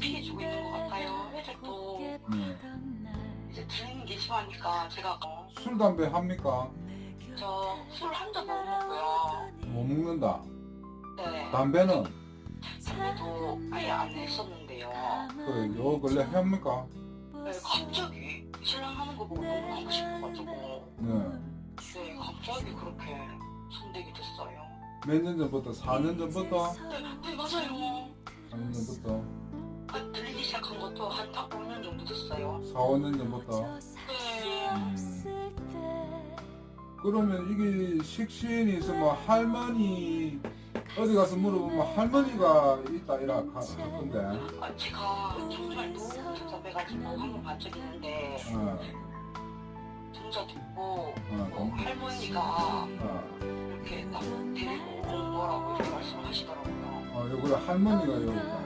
피해 주고 있는 것 같아요. 애들도 네. 이제 들리는 게 심하니까 제가 어, 술 담배 합니까? 저술 한 잔 못 먹고요. 못 먹는다. 네. 담배는 담배도 아예 안 했었는데요. 그 요 근래 합니까? 네, 갑자기 신랑 하는 거 보고 너무 하고 싶어가지고 네. 네, 갑자기 그렇게 손대게 됐어요. 몇 년 전부터? 4년 전부터? 네, 네 맞아요. 4년 전부터? 아, 시작한 것도 한딱 5년 정도 됐어요. 4, 5년 전부터? 네. 음. 그러면 이게 식신이 있으면 할머니 어디 가서 물어보면 할머니가 있다 이라 하- 하던데 아, 제가 정말 너무 답답해가지고 한번 본 적이 있는데 어, 진짜 듣고 어, 어, 그- 할머니가 어, 이렇게 딱 데리고 온 거라고 이렇게 말씀을 하시더라고요. 어, 요거 할머니가 여기다